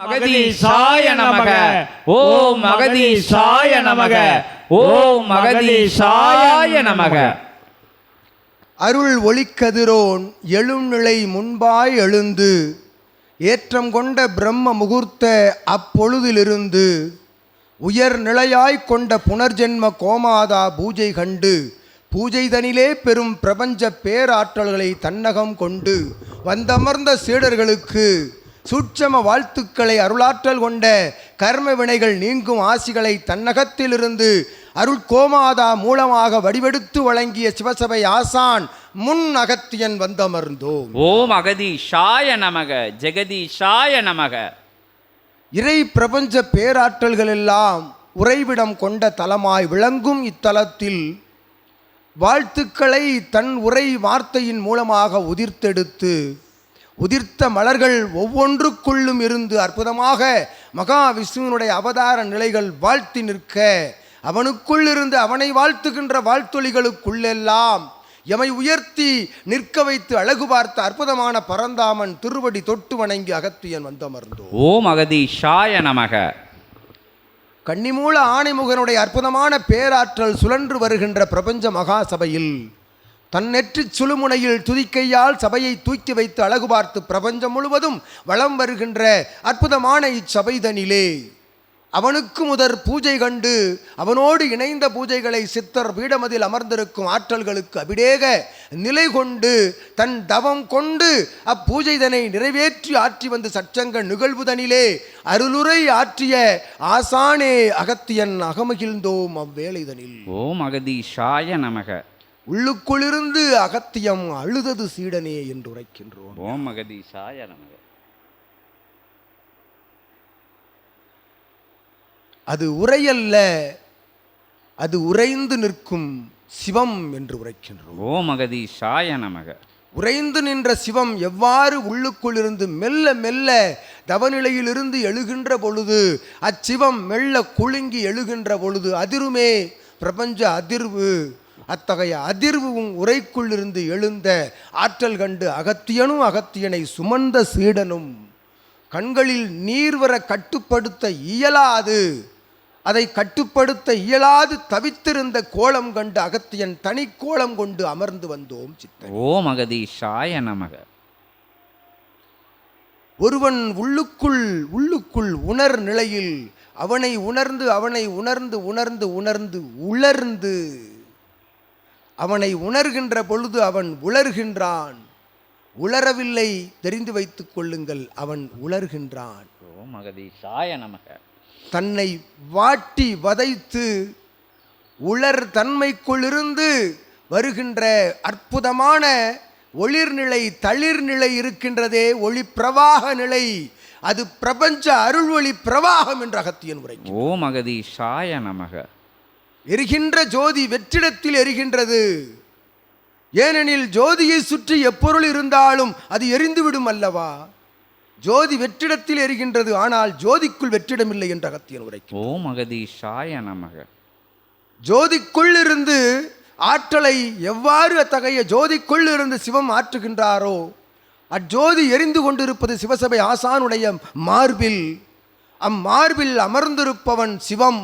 மகதீசாய நமக. ஓம் மகதீசாய நமக. ஓம் மகதீசாய நமக. அருள் ஒளிக்கதிரோன் எழுநிலை முன்பாய் எழுந்து ஏற்றம் கொண்ட பிரம்ம முகூர்த்த அப்பொழுதிலிருந்து உயர் நிலையாய்க் கொண்ட புனர்ஜென்ம கோமாதா பூஜை கண்டு பூஜைதனிலே பெரும் பிரபஞ்ச பேராற்றல்களை தன்னகம் கொண்டு வந்தமர்ந்த சீடர்களுக்கு சூட்சம வாழ்த்துக்களை அருளாற்றல் கொண்ட கர்ம வினைகள் நீங்கும் ஆசிகளை தன்னகத்திலிருந்து அருள் கோமாதா மூலமாக வடிவெடுத்து வழங்கிய சிவசபை ஆசான் முன் அகத்தியன் வந்தமர்ந்தோம். ஓம் அகதீஷாய நமக ஜெகதீஷாய நமக. இறை பிரபஞ்ச பேராற்றல்கள் எல்லாம் உறைவிடம் கொண்ட தலமாய் விளங்கும் இத்தலத்தில் வாழ்த்துக்களை தன் உரை வார்த்தையின் மூலமாக உதிர்த்தெடுத்து உதிர்த்த மலர்கள் ஒவ்வொன்றுக்குள்ளும் இருந்து அற்புதமாக மகாவிஷ்ணுவினுடைய அவதார நிலைகள் வாழ்த்தி நிற்க அவனுக்குள் இருந்து அவனை வாழ்த்துகின்ற வாழ்த்தொலிகளுக்குள்ளெல்லாம் எமை உயர்த்தி நிற்க வைத்து அழகு பார்த்த அற்புதமான பரந்தாமன் திருவடி தொட்டு வணங்கி அகத்தியன் வந்தமர்ந்தோம். ஓம் அகதீஷாய நமக. கன்னிமூல ஆணைமுகனுடைய அற்புதமான பேராற்றல் சுழன்று வருகின்ற பிரபஞ்ச மகா சபையில் சுழுமுனையில் துதிக்கையால் சபையை தூக்கி வைத்து அழகு பார்த்து பிரபஞ்சம் முழுவதும் வலம் வருகின்ற அற்புதமான இச்சபைதனிலே. அவனுக்கு முதற் பூஜை கண்டு அவனோடு இணைந்த பூஜைகளை சித்தர் பீடமதில் அமர்ந்திருக்கும் ஆற்றல்களுக்கு அபிடேக நிலை கொண்டு தன் தவம் கொண்டு அப்பூஜைதனை நிறைவேற்றி ஆற்றி வந்து சச்சங்க நிகழ்வுதனிலே அருளுரை ஆற்றிய ஆசானே அகத்தியன் அகமகிழ்ந்தோம் அவ்வேளைதனில். ஓம் அகதீஷாய நமக. உள்ளுக்குள்ளிருந்து அகத்தியம் அழுதது சீடனே என்று உரைக்கின்றோம் ஓம் அகதீஷாய நமக. அது உரையல்ல அது உறைந்து நிற்கும் சிவம் என்று உரைக்கின்றோம். ஓம் அகதீஷாய நமக. உறைந்து நின்ற சிவம் எவ்வாறு உள்ளுக்குள் இருந்து மெல்ல மெல்ல தவநிலையிலிருந்து எழுகின்ற பொழுது அச்சிவம் மெல்ல குலுங்கி எழுகின்ற பொழுது அதிருமே பிரபஞ்ச அதிர்வு அத்தகைய அதிர்வும் உரைக்குள்ளிருந்து எழுந்த ஆற்றல் கண்டு அகத்தியனும் அகத்தியனை சுமந்த சீடனும் கண்களில் நீர் வர கட்டுப்படுத்த இயலாது. அதை கட்டுப்படுத்த இயலாது தவித்திருந்த கோலம் கண்டு அகத்தியன் தனி கோலம் கொண்டு அமர்ந்து வந்தோம் சித்தன். ஓம் அகதீஷாய நமக. ஒருவன் உள்ளுக்குள் உள்ளுக்குள் உணர் நிலையில் அவனை உணர்ந்து அவனை உணர்ந்து உணர்ந்து உணர்ந்து உலர்ந்து அவனை உணர்கின்ற பொழுது அவன் உலர்கின்றான் உலரவில்லை தெரிந்து வைத்துக் கொள்ளுங்கள் அவன் உலர்கின்றான் ஓம் அகதீஷாய நமக. தன்னை வாட்டி வதைத்து உலர் தன்மைக்குள்ளிருந்து வருகின்ற அற்புதமான ஒளிர்நிலை தளிர்நிலை இருக்கின்றதே ஒளி பிரவாக நிலை. அது பிரபஞ்ச அருள் ஒளி பிரவாகம் என்ற அகத்தியன் உரை ஓம் அகதீஷாய நமக. எரிகின்ற ஜோதி வெற்றிடத்தில் எரிகின்றது. ஏனெனில் ஜோதியை சுற்றி எப்பொருள் இருந்தாலும் அது எரிந்துவிடும் அல்லவா? ஜோதி வெற்றிடத்தில் எரிகின்றது ஆனால் ஜோதிக்குள் வெற்றிடமில்லை என்ற அகத்தியன் உரை ஓம் அகதீஷாய நமக. ஜோதிக்குள் இருந்து ஆற்றலை எவ்வாறு அத்தகைய ஜோதிக்குள் இருந்து சிவம் ஆற்றுகின்றாரோ அஜோதி எரிந்து கொண்டிருப்பது சிவசபை ஆசானுடைய மார்பில். அம்மார்பில் அமர்ந்திருப்பவன் சிவம்.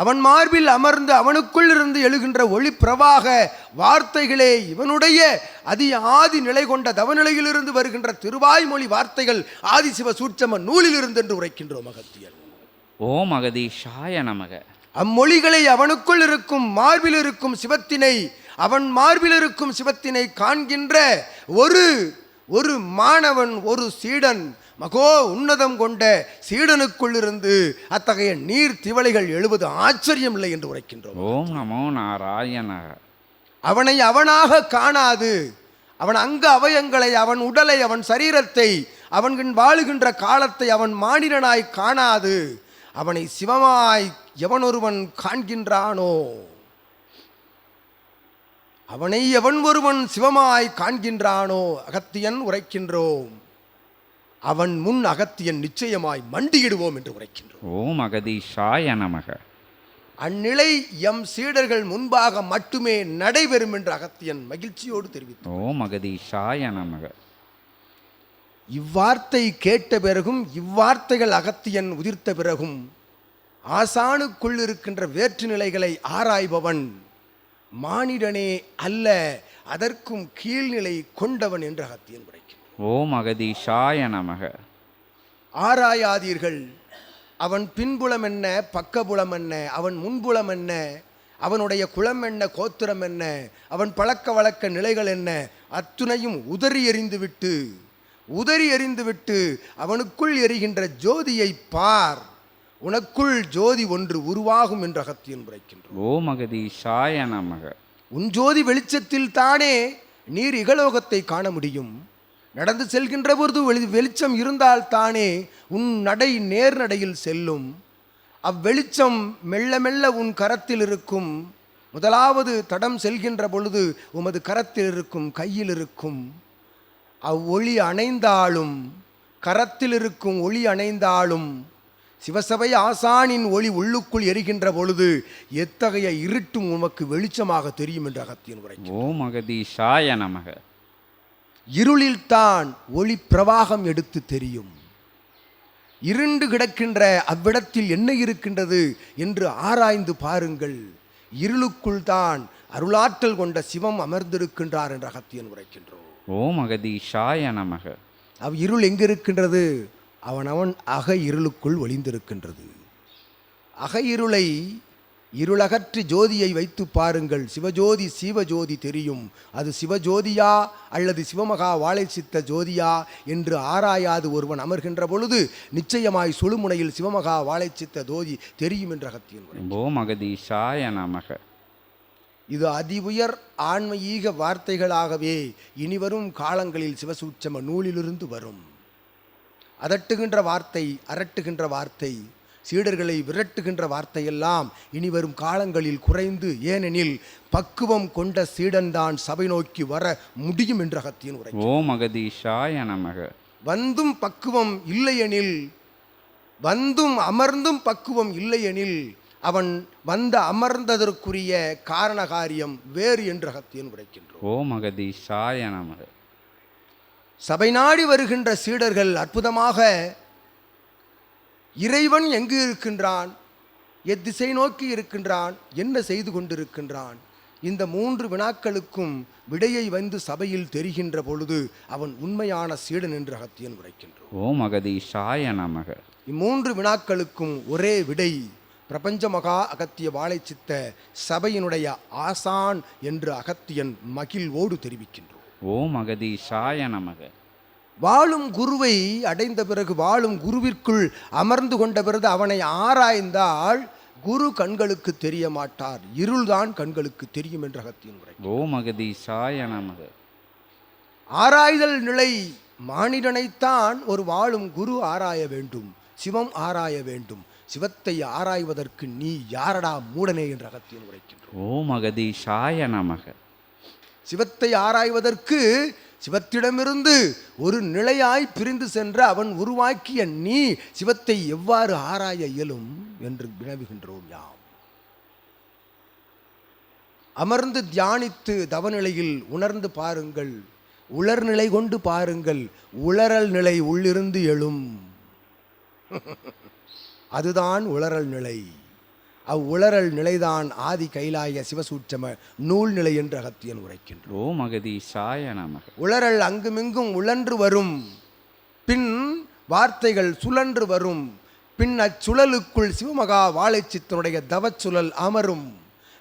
அவன் மார்பில் அமர்ந்து அவனுக்குள் இருந்து எழுகின்ற ஒளி பிரவாக வார்த்தைகளே இவனுடைய அதி ஆதி நிலை கொண்ட தவநிலையிலிருந்து வருகின்ற திருவாய்மொழி வார்த்தைகள் ஆதிசிவ சூட்சம நூலிலிருந்து என்று உரைக்கின்றோம் அகத்தியன் ஓம் அகதீஷாய நமக. அம்மொழிகளை அவனுக்குள் இருக்கும் மார்பில் இருக்கும் சிவத்தினை அவன் மார்பில் இருக்கும் சிவத்தினை காண்கின்ற ஒரு ஒரு மாணவன் ஒரு சீடன் மகோ உன்னதம் கொண்ட சீடனுக்குள் இருந்து அத்தகைய நீர் திவளைகள் எழுவது ஆச்சரியம் இல்லை என்று உரைக்கின்றோம். ஓம் நமோ நாராயண அவனை அவனாக காணாது. அவன் அங்க அவயங்களை அவன் உடலை அவன் சரீரத்தை அவன் வாழுகின்ற காலத்தை அவன் மானிடனாய் காணாது. அவனை சிவமாய் எவனொருவன் காண்கின்றானோ? அவனை எவன் ஒருவன் சிவமாய் காண்கின்றானோ? அகத்தியன் உரைக்கின்றோம். அவன் முன் அகத்தியன் நிச்சயமாய் மண்டியிடுவோம் என்று உரைக்கின்றோம். ஓம் அகதீஷாய நமக. அந்நிலை எம் சீடர்கள் முன்பாக மட்டுமே நடைபெறும் என்று அகத்தியன் மகிழ்ச்சியோடு தெரிவித்தார். ஓம் அகதீஷாய நமக. இவ்வார்த்தை கேட்ட பிறகும் இவ்வார்த்தைகள் அகத்தியன் உதிர்த்த பிறகும் ஆசானுக்குள் இருக்கின்ற வேற்று நிலைகளை ஆராய்பவன் மானிடனே அல்ல அதற்கும் கீழ்நிலை கொண்டவன் என்று அகத்தியன் உரைக்கிறான். ஓம் அகதீஷாய நமக. ஆராயாதீர்கள். அவன் பின்புலம் என்ன பக்கபுலம் என்ன அவன் முன்புலம் என்ன அவனுடைய குலம் என்ன கோத்திரம் என்ன அவன் பழக்க வழக்க நிலைகள் என்ன அத்துணையும் உதறி எறிந்துவிட்டு உதறி எறிந்துவிட்டு அவனுக்குள் எரிகின்ற ஜோதியை பார். உனக்குள் ஜோதி ஒன்று உருவாகும் என்று அகத்தியன் உரைக்கின்றோம் ஓம் அகதீஷாய நமக. உன் ஜோதி வெளிச்சத்தில் தானே நீர் இகலோகத்தை காண முடியும். நடந்து செல்கின்ற பொழுது வெளி வெளிச்சம் இருந்தால் தானே உன் நடை நேர்நடையில் செல்லும். அவ்வெளிச்சம் மெல்ல மெல்ல உன் கரத்தில் இருக்கும். முதலாவது தடம் செல்கின்ற பொழுது உமது கரத்தில் இருக்கும் கையில் இருக்கும். அவ்வொளி அணைந்தாலும் கரத்தில் இருக்கும் ஒளி அணைந்தாலும் சிவசபை ஆசானின் ஒளி உள்ளுக்குள் எரிகின்ற பொழுது எத்தகைய இருட்டும் உமக்கு வெளிச்சமாக தெரியும் என்று அகத்தியன் உரை ஓம் அகதீஷாய நமக. இருளில்தான் ஒளி பிரவாகம் எடுத்து தெரியும். இருண்டு கிடக்கின்ற அவ்விடத்தில் என்ன இருக்கின்றது என்று ஆராய்ந்து பாருங்கள். இருளுக்குள் தான் அருளாற்றல் கொண்ட சிவம் அமர்ந்திருக்கின்றார் என்று அகத்தியன் உரைக்கின்றோம். ஓம் அகதீஷாய நமக. அவ் இருள் எங்கே இருக்கின்றது அவன் அவன் அக இருளுக்குள் ஒளிந்திருக்கின்றது. அக இருளை இருளகற்றி ஜோதியை வைத்து பாருங்கள். சிவஜோதி சிவஜோதி தெரியும். அது சிவஜோதியா அல்லது சிவமகா வாழை சித்த ஜோதியா என்று ஆராயாது ஒருவன் அமர்கின்ற பொழுது நிச்சயமாய் சுழுமுனையில் சிவமகா வாழை சித்த ஜோதி தெரியும் என்ற அகத்தியன் உரை. ஓம் அகதீஷாய நமக. இது அதிஉயர் ஆன்மீக வார்த்தைகளாகவே இனிவரும் காலங்களில் சிவசூட்சம நூலிலிருந்து வரும். அதட்டுகின்ற வார்த்தை அரட்டுகின்ற வார்த்தை சீடர்களை விரட்டுகின்ற வார்த்தையெல்லாம் இனிவரும் காலங்களில் குறைந்து ஏனெனில் பக்குவம் கொண்ட சீடன்தான் சபை நோக்கி வர முடியும் என்ற அகத்தியன் உரை ஓம் அகதீஷாய நமக. வந்தும் பக்குவம் இல்லையெனில் வந்தும் அமர்ந்தும் பக்குவம் இல்லையெனில் அவன் வந்த அமர்ந்ததற்குரிய காரண காரியம் வேறு என்று அகத்தியன் உரைக்கின்றோம் ஓம் அகதீஷாய நமக. சபை நாடி வருகின்ற சீடர்கள் அற்புதமாக இறைவன் எங்கு இருக்கின்றான்? எத்திசை நோக்கி இருக்கின்றான்? என்ன செய்து கொண்டிருக்கின்றான்? இந்த மூன்று வினாக்களுக்கும் விடையை வந்து சபையில் தெரிகின்ற பொழுது அவன் உண்மையான சீடன் என்று அகத்தியன் உரைக்கின்றோம் ஓம் அகதீஷாய நமக. இம்மூன்று வினாக்களுக்கும் ஒரே விடை பிரபஞ்ச மகா அகத்திய வாழைச்சித்த சபையினுடைய ஆசான் என்று அகத்தியன் மகிழ்வோடு தெரிவிக்கின்றோம் ஓம் அகதீஷாய நமக. வாழும் குருவை அடைந்த பிறகு வாழும் குருவிற்குள் அமர்ந்து கொண்ட பிறகு அவனை ஆராய்ந்தால் குரு கண்களுக்கு தெரிய மாட்டார். இருள்தான் கண்களுக்கு தெரியும் என்ற அகத்தியன் உரை ஓம் அகதீஷாய நமக. ஆராய்தல் நிலை மானிடனைத்தான் ஒரு வாழும் குரு ஆராய வேண்டும். சிவம் ஆராய வேண்டும். சிவத்தை ஆராய்வதற்கு நீ யாரடா மூடனே என்ற அகத்தியன் உரைக்கின்றோம் ஓம் அகதீஷாய நமக. சிவத்தை ஆராய்வதற்கு சிவத்திடமிருந்து ஒரு நிலையாய் பிரிந்து சென்ற அவன் உருவாக்கிய நீ சிவத்தை எவ்வாறு ஆராய இயலும் என்று வினவுகின்றோம் யாம். அமர்ந்து தியானித்து தவநிலையில் உணர்ந்து பாருங்கள் உலர்நிலை கொண்டு பாருங்கள் உளறல் நிலை உள்ளிருந்து எழும். அதுதான் உளறல் நிலை. அவ்வுளறல் நிலைதான் ஆதி கைலாய சிவசூட்சம நூல் நிலை என்று அகத்தியன் உரைக்கின்றோம் ஓம் அகதீஷாய நமக. உளறல் அங்குமிங்கும் உழன்று வரும் பின் வார்த்தைகள் சுழன்று வரும் பின் அச்சுழலுக்குள் சிவமகா வாழைச்சித்தனுடைய தவச்சுழல் அமரும்.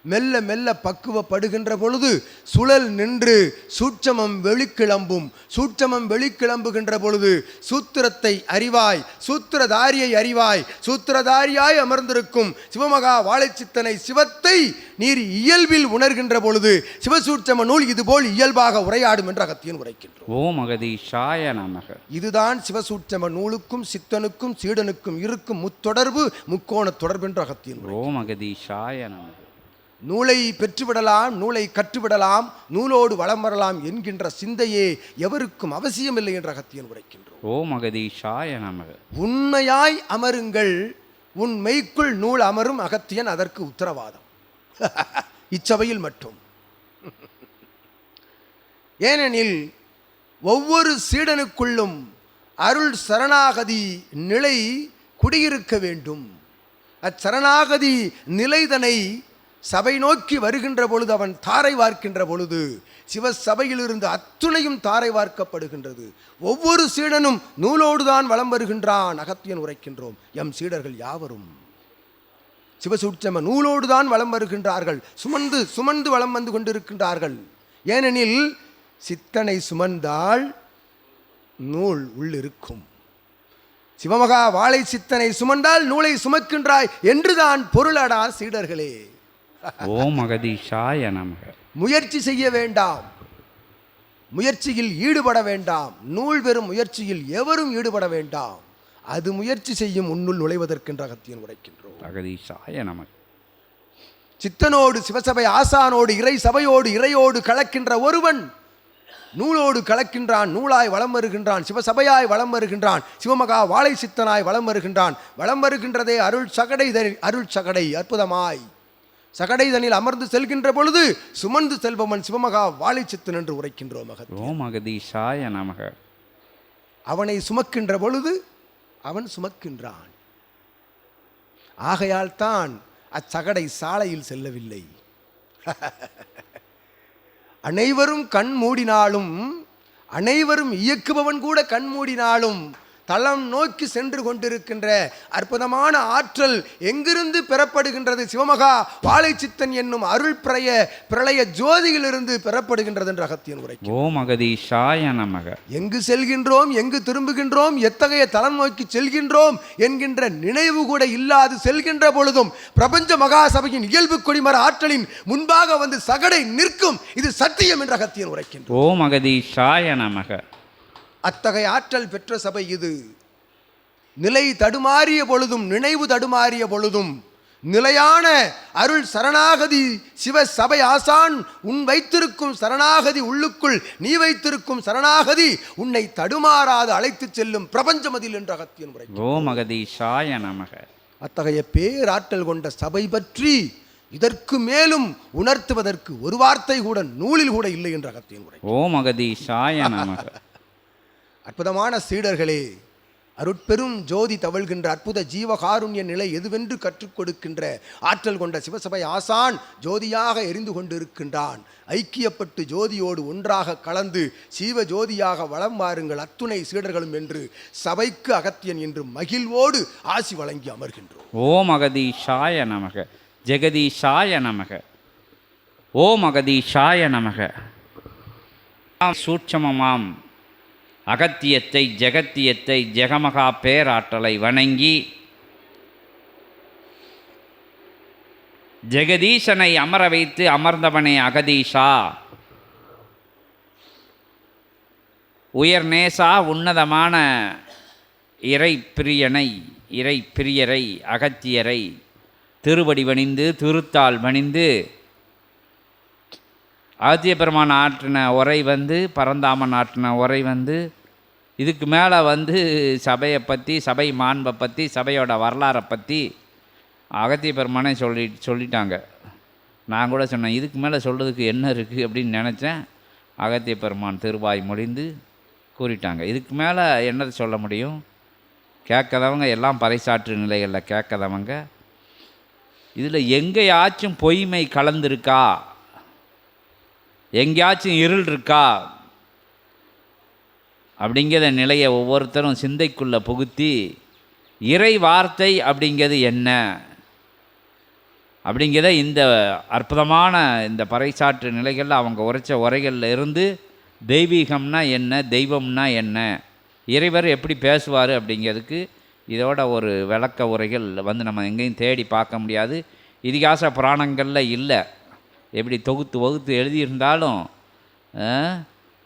மெல்ல மெல்ல பக்குவப்படுகின்ற பொழுது சுழல் நின்று சூட்சமம் வெளிக்கிளம்பும். சூட்சமம் வெளிக்கிளம்புகின்ற பொழுது சூத்திரத்தை அறிவாய் சூத்திரதாரியை அறிவாய் சூத்திரதாரியாய் அமர்ந்திருக்கும் சிவமகா வாழைச்சித்தனை சிவத்தை நீர் இயல்பில் உணர்கின்ற பொழுது சிவசூட்சம நூல் இதுபோல் இயல்பாக உரையாடும் என்று அகத்தியன் உரைக்கின்றோம் ஓம் அகதீஷாய நமக. இதுதான் சிவசூட்சம நூலுக்கும் சித்தனுக்கும் சீடனுக்கும் இருக்கும் முத்தொடர்பு முக்கோண தொடர்பு என்று அகத்தியன். ஓம் அகதீஷாய நமக. நூலை பெற்றுவிடலாம் நூலை கற்றுவிடலாம் நூலோடு வளம் வரலாம் என்கின்ற சிந்தையே எவருக்கும் அவசியமில்லை என்று அகத்தியன் உரைக்கின்றோம் ஓம் அகதீஷாய நமக உண்மையாய் அமருங்கள் உன் மெய்க்குள் நூல் அமரும் அகத்தியன் அதற்கு உத்தரவாதம். இச்சபையில் மட்டும். ஏனெனில் ஒவ்வொரு சீடனுக்குள்ளும் அருள் சரணாகதி நிலை குடியிருக்க வேண்டும். அச்சரணாகதி நிலைதனை சபை நோக்கி வருகின்ற பொழுது அவன் தாரை வார்க்கின்ற பொழுது சிவசபையிலிருந்து அத்துணையும் தாரை வார்க்கப்படுகின்றது. ஒவ்வொரு சீடனும் நூலோடுதான் வலம் வருகின்றான் அகத்தியன் உரைக்கின்றோம். எம் சீடர்கள் யாவரும்? சிவசூட்சம நூலோடுதான் வலம் வருகின்றார்கள். சுமந்து சுமந்து வலம் வந்து கொண்டிருக்கின்றார்கள். ஏனெனில் சித்தனை சுமந்தால் நூல் உள்ளிருக்கும். சிவமகா வாழை சித்தனை சுமந்தால் நூலை சுமக்கின்றாய் என்றுதான் பொருளடா சீடர்களே. ஓம் அகதீஷாய நமக. முயற்சி செய்ய வேண்டாம். முயற்சியில் ஈடுபட வேண்டாம். நூல் பெறும் முயற்சியில் எவரும் ஈடுபட வேண்டாம். அது முயற்சி செய்யும் உன்னுள் நுழைவதற்கென்ற அகத்தியன் உரைக்கின்றோம். அகதீஷாய நமக. சித்தனோடு சிவசபை ஆசானோடு இறை சபையோடு இறையோடு கலக்கின்ற ஒருவன் நூலோடு கலக்கின்றான் நூலாய் வலம் வருகின்றான் சிவசபையாய் வலம் வருகின்றான் சிவமகா வாழை சித்தனாய் வலம் வருகின்றான் வலம் வருகின்றதே அருள் சகடை அருள் சகடை அற்புதமாய். சகடைதனில் அமர்ந்து செல்கின்ற பொழுது சுமந்து செல்பவன் சிவமகா வாழை சித்தன் என்று உரைக்கின்றோம் மகத் ஓம் அகதீஷாய நமக. அவனை சுமக்கின்ற பொழுது அவன் சுமக்கின்றான். ஆகையால் தான் அச்சகடை சாலையில் செல்லவில்லை. அனைவரும் கண் மூடினாலும் அனைவரும் இயக்குபவன் கூட கண் மூடினாலும் தளம் நோக்கி சென்று கொண்டிருக்கின்ற அற்புதமான ஆற்றல் எங்கிருந்து பெறப்படுகின்றது? சிவமகா வாழைச்சித்தன் என்னும் அருள் பிரய பிரளய ஜோதியிலிருந்து பெறப்படுகின்றது என்று அகத்தியன் உரை ஓம் அகதீஷாய நமக. எங்கு செல்கின்றோம்? எங்கு திரும்புகின்றோம்? எத்தகைய தலம் நோக்கி செல்கின்றோம்? என்கின்ற நினைவு கூட இல்லாது செல்கின்ற பொழுதும் பிரபஞ்ச மகாசபையின் இயல்பு கொடிமர ஆற்றலின் முன்பாக வந்து சகடை நிற்கும். இது சத்தியம் என்ற அகத்தியன் உரைக்கின்றோம் ஓம் அகதீஷாய நமக. அத்தகைய ஆற்றல் பெற்ற சபை இது. நிலை தடுமாறிய பொழுதும் நினைவு தடுமாறிய பொழுதும் நிலையான அருள் சரணாகதி சிவ சபை ஆசான் உன் வைத்திருக்கும் சரணாகதி உள்ளுக்குள் நீ வைத்திருக்கும் சரணாகதி உன்னை தடுமாறாது அழைத்துச் செல்லும் பிரபஞ்சமதில் என்ற அகத்தியன் முறை ஓம் அகதீஷாய நமக. அத்தகைய பேராற்றல் கொண்ட சபை பற்றி இதற்கு மேலும் உணர்த்துவதற்கு ஒரு வார்த்தை கூட நூலில் கூட இல்லை என்ற அகத்தியன் முறை ஓம் அகதீஷாய நமக. அற்புதமான சீடர்களே அருட்பெரும் ஜோதி தவழ்கின்ற அற்புத ஜீவகாருண்ய நிலை எதுவென்று கற்றுக் கொடுக்கின்ற ஆற்றல் கொண்ட சிவசபை ஆசான் ஜோதியாக எரிந்து கொண்டிருக்கின்றான். ஐக்கியப்பட்டு ஜோதியோடு ஒன்றாக கலந்து சீவ ஜோதியாக வளம் வாருங்கள் அத்துணை சீடர்களும் என்று சபைக்கு அகத்தியன் என்று மகிழ்வோடு ஆசி வழங்கி அமர்கின்றோம். ஓம் அகதீஷாய நமக ஜெகதீஷாய நமக ஓம் அகதீஷாய நமக. சூட்சமமாம். அகத்தியத்தை ஜெகத்தியத்தை ஜெகமகா பேராற்றலை வணங்கி ஜெகதீசனை அமர வைத்து அமர்ந்தவனே அகதீஷா. உயர் நேசா உன்னதமான இறை பிரியனை இறை பிரியரை அகத்தியரை திருவடி வணிந்து திருத்தால் வணிந்து ஆத்திய பெருமான் ஆற்றின உரை வந்து பரந்தாமன் ஆற்றின உரை வந்து இதுக்கு மேலே வந்து சபையை பற்றி சபை மாண்பை பற்றி சபையோட வரலாறை பற்றி அகத்திய பெருமானே சொல்லி சொல்லிட்டாங்க. நான் கூட சொன்னேன் இதுக்கு மேலே சொல்கிறதுக்கு என்ன இருக்குது அப்படின்னு நினச்சேன். அகத்திய பெருமான் திருவாய் முடிந்து கூறிட்டாங்க. இதுக்கு மேலே என்னது சொல்ல முடியும்? கேட்காதவங்க எல்லாம் பறைசாற்று நிலைகளில் கேட்காதவங்க. இதில் எங்கேயாச்சும் பொய்மை கலந்துருக்கா? எங்கேயாச்சும் இருள் இருக்கா? அப்படிங்கிற நிலையை ஒவ்வொருத்தரும் சிந்தைக்குள்ளே புகுத்தி இறை வார்த்தை அப்படிங்கிறது என்ன? அப்படிங்கிறத இந்த அற்புதமான இந்த பறைசாற்று நிலைகளில் அவங்க உரைச்ச உரைகளில் இருந்து தெய்வீகம்னா என்ன தெய்வம்னா என்ன இறைவர் எப்படி பேசுவார் அப்படிங்கிறதுக்கு இதோட ஒரு விளக்க உரைகள் வந்து நம்ம எங்கேயும் தேடி பார்க்க முடியாது. இதிகாச புராணங்களில் இல்லை. எப்படி தொகுத்து வகுத்து எழுதியிருந்தாலும்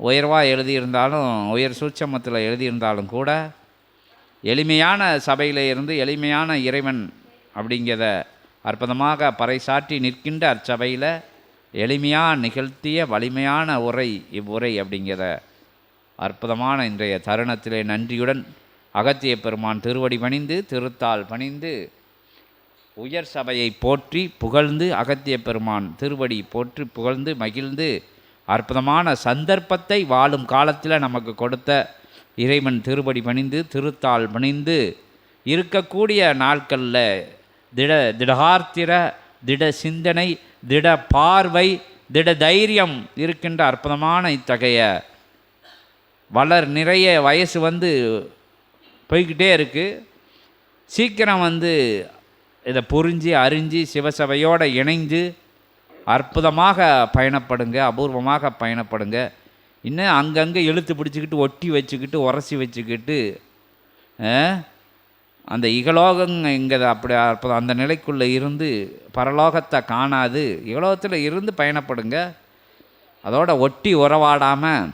உயர்வாக எழுதியிருந்தாலும் உயர் சூட்சமத்தில் எழுதியிருந்தாலும் கூட எளிமையான சபையில் இருந்து எளிமையான இறைவன் அப்படிங்கிறத அற்புதமாக பறைசாற்றி நிற்கின்ற அச்சபையில் எளிமையாக நிகழ்த்திய வலிமையான உரை இவ்வுரை அப்படிங்கிற அற்புதமான இன்றைய தருணத்திலே நன்றியுடன் அகத்திய பெருமான் திருவடி பணிந்து திருத்தால் பணிந்து உயர் சபையை போற்றி புகழ்ந்து அகத்திய பெருமான் திருவடி போற்றி புகழ்ந்து மகிழ்ந்து அற்புதமான சந்தர்ப்பத்தை வாழும் காலத்தில் நமக்கு கொடுத்த இறைவன் திருப்படி பணிந்து திருத்தாள் பணிந்து இருக்கக்கூடிய நாட்களில் திட திடகார்த்திர திட சிந்தனை திட பார்வை திட தைரியம் இருக்கின்ற அற்புதமான இத்தகைய வளர் நிறைய வயசு வந்து போய்கிட்டே இருக்குது சீக்கிரம் வந்து இதை புரிஞ்சு அறிஞ்சு சிவசபையோடு இணைந்து அற்புதமாக பயணப்படுங்க அபூர்வமாக பயணப்படுங்க. இன்னும் அங்கங்கே இழுத்து பிடிச்சிக்கிட்டு ஒட்டி வச்சுக்கிட்டு உரசி வச்சுக்கிட்டு அந்த இகலோகங்க இங்கே அப்படி அற்புதம் அந்த நிலைக்குள்ளே இருந்து பரலோகத்தை காணாது. இகலோகத்தில் இருந்து பயணப்படுங்க. அதோட ஒட்டி உறவாடாமல்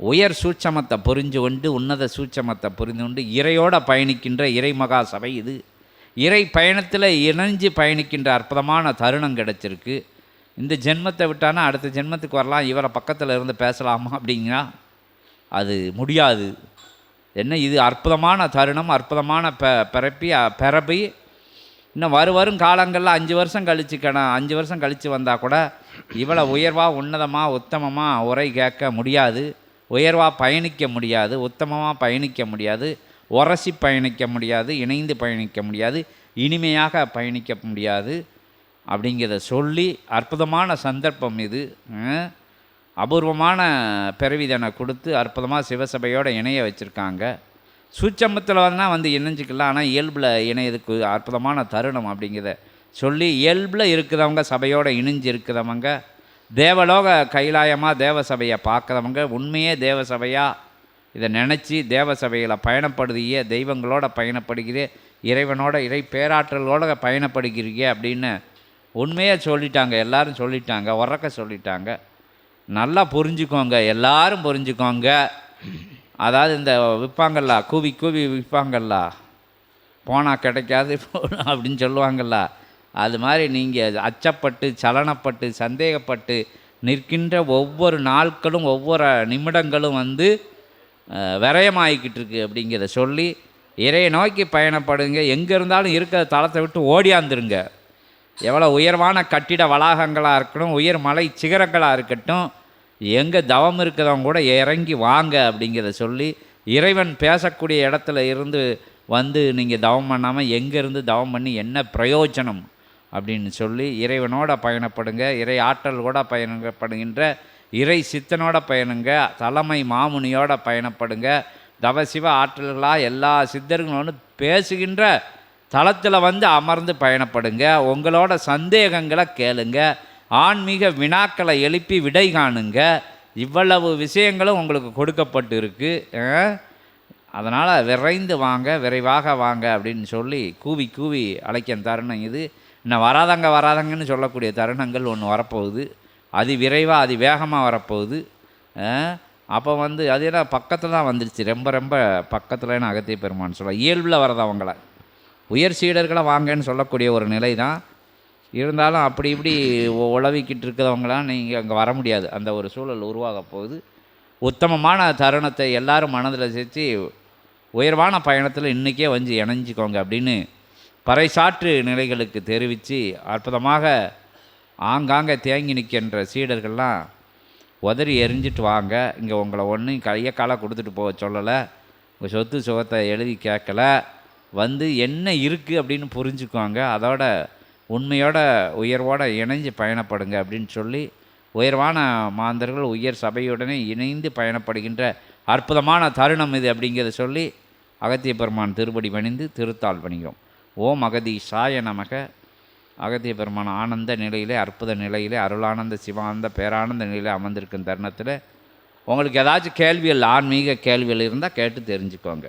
உயர் சூட்சமத்தை புரிஞ்சு கொண்டு உன்னத சூட்சமத்தை புரிந்து கொண்டு இறையோட பயணிக்கின்ற இறைமகா சபை இது. இறை பயணத்தில் இணைஞ்சு பயணிக்கின்ற அற்புதமான தருணம் கிடச்சிருக்கு. இந்த ஜென்மத்தை விட்டானா அடுத்த ஜென்மத்துக்கு வரலாம் இவரை பக்கத்தில் இருந்து பேசலாமா அப்படிங்கன்னா அது முடியாது. என்ன இது அற்புதமான தருணம் அற்புதமான ப பிறப்பி பிறப்பி? இன்னும் வரும் வரும் காலங்களில் அஞ்சு வருஷம் கழிச்சு கண அஞ்சு வருஷம் கழித்து வந்தால் கூட இவ்வளோ உயர்வாக உன்னதமாக உத்தமமாக உரை கேட்க முடியாது. உயர்வாக பயணிக்க முடியாது உத்தமமாக பயணிக்க முடியாது. உரசி பயணிக்க முடியாது இணைந்து பயணிக்க முடியாது இனிமையாக பயணிக்க முடியாது அப்படிங்கிறத சொல்லி அற்புதமான சந்தர்ப்பம் இது. அபூர்வமான பிறவிதனை கொடுத்து அற்புதமாக சிவசபையோடு இணைய வச்சுருக்காங்க. சூட்சமத்தில் வந்தால் வந்து இணைஞ்சிக்கலாம் ஆனால் இயல்பில் இணையதுக்கு அற்புதமான தருணம் அப்படிங்கிறத சொல்லி இயல்பில் இருக்கிறவங்க சபையோடு இணைஞ்சு இருக்கிறவங்க தேவலோக கைலாயமாக தேவ சபையை பார்க்குறவங்க உண்மையே தேவ சபையாக இதை நினச்சி தேவ சபையில் பயணப்படுதிய தெய்வங்களோட பயணப்படுகிறே இறைவனோட இறை பேராற்றலோட பயணப்படுகிறீங்க அப்படின்னு உண்மையாக சொல்லிட்டாங்க எல்லாரும் சொல்லிட்டாங்க உறக்க சொல்லிட்டாங்க. நல்லா புரிஞ்சுக்கோங்க எல்லாரும் புரிஞ்சுக்கோங்க. அதாவது இந்த விற்பாங்கல்ல கூவி கூவி விற்பாங்கல்ல போனால் கிடைக்காது போனா அப்படின்னு சொல்லுவாங்கல்ல அது மாதிரி நீங்கள் அச்சப்பட்டு சலனப்பட்டு சந்தேகப்பட்டு நிற்கின்ற ஒவ்வொரு நாட்களும் ஒவ்வொரு நிமிடங்களும் வந்து விரயமாகிக்கிட்டு இருக்கு அப்படிங்கிறத சொல்லி இறையை நோக்கி பயணப்படுங்க. எங்கே இருந்தாலும் இருக்கிற தளத்தை விட்டு ஓடியாந்துருங்க. எவ்வளோ உயர்வான கட்டிட வளாகங்களாக இருக்கட்டும் உயர் மலை சிகரங்களாக இருக்கட்டும் எங்கே தவம் இருக்கிறவங்க கூட இறங்கி வாங்க அப்படிங்கிறத சொல்லி இறைவன் பேசக்கூடிய இடத்துல இருந்து வந்து நீங்கள் தவம் பண்ணாமல் எங்கேருந்து தவம் பண்ணி என்ன பிரயோஜனம் அப்படின்னு சொல்லி இறைவனோட பயணப்படுங்க. இறை ஆற்றலோட பயணப்படுகின்ற இறை சித்தனோட பயணுங்க தலைமை மாமுனியோட பயணப்படுங்க. தவசிவ ஆற்றல்களாக எல்லா சித்தர்களோடு பேசுகின்ற தளத்தில் வந்து அமர்ந்து பயணப்படுங்க. உங்களோட சந்தேகங்களை கேளுங்க. ஆன்மீக வினாக்களை எழுப்பி விடை காணுங்க. இவ்வளவு விஷயங்களும் உங்களுக்கு கொடுக்கப்பட்டு இருக்குது அதனால் விரைந்து வாங்க விரைவாக வாங்க அப்படின்னு சொல்லி கூவி கூவி அழைக்கும் தருணம் இது. இன்னும் வராதங்க வராதங்கன்னு சொல்லக்கூடிய தருணங்கள் ஒன்று வரப்போகுது. அது விரைவாக அது வேகமாக வரப்போகுது அப்போ வந்து அது என்ன பக்கத்தில் தான் வந்துருச்சு. ரொம்ப ரொம்ப பக்கத்துலன்னு அகத்திய பெருமான்னு சொல்ல இயல்பில் வரது அவங்கள. உயர் சீடர்களை வாங்கன்னு சொல்லக்கூடிய ஒரு நிலை தான். இருந்தாலும் அப்படி இப்படி உழவிக்கிட்டு இருக்கிறவங்களாம் நீங்கள் அங்கே வர முடியாது. அந்த ஒரு சூழல் உருவாக போகுது. உத்தமமான தருணத்தை எல்லாரும் மனதில் சேர்த்து உயர்வான பயணத்தில் இன்றைக்கே வந்து இணைஞ்சிக்கோங்க அப்படின்னு பறைசாற்று நிலைகளுக்கு தெரிவித்து அற்புதமாக ஆங்காங்கே தேங்கி நிற்கின்ற சீடர்கள்லாம் உதறி எரிஞ்சிட்டு வாங்க. இங்கே உங்களை ஒன்றும் கையை காலை கொடுத்துட்டு போக சொல்லலை. உங்கள் சொத்து சுகத்தை எழுதி கேட்கல. வந்து என்ன இருக்குது அப்படின்னு புரிஞ்சுக்குவாங்க. அதோட உண்மையோட உயர்வோடு இணைஞ்சு பயணப்படுங்க அப்படின்னு சொல்லி உயர்வான மாந்தர்கள் உயர் சபையுடனே இணைந்து பயணப்படுகின்ற அற்புதமான தருணம் இது அப்படிங்கிறத சொல்லி அகத்திய பெருமான் திருப்படி பணிந்து திருத்தாள் பணிகிறோம் ஓம் அகதி சாய நமக. அகத்திய பெருமான் ஆனந்த நிலையிலே அற்புத நிலையிலே அருளானந்த சிவானந்த பேரானந்த நிலையிலே அமர்ந்திருக்கும் தருணத்தில் உங்களுக்கு ஏதாச்சும் கேள்விகள் ஆன்மீக கேள்விகள் இருந்தால் கேட்டு தெரிஞ்சுக்கோங்க.